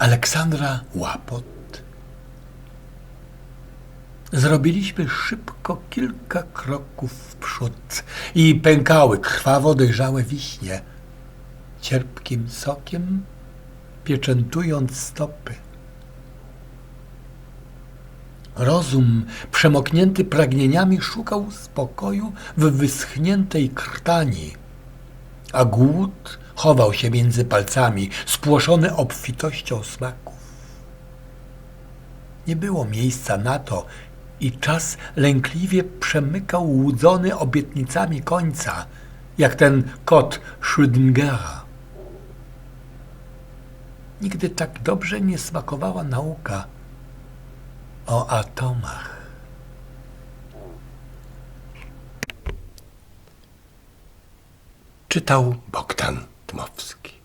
Aleksandra Łapot. Zrobiliśmy szybko kilka kroków w przód i pękały krwawo dojrzałe wiśnie, cierpkim sokiem pieczętując stopy. Rozum, przemoknięty pragnieniami, szukał spokoju w wyschniętej krtani, a głód chował się między palcami, spłoszony obfitością smaków. Nie było miejsca na to i czas lękliwie przemykał łudzony obietnicami końca, jak ten kot Schrödingera. Nigdy tak dobrze nie smakowała nauka o atomach. Czytał Bogdan Dmowski.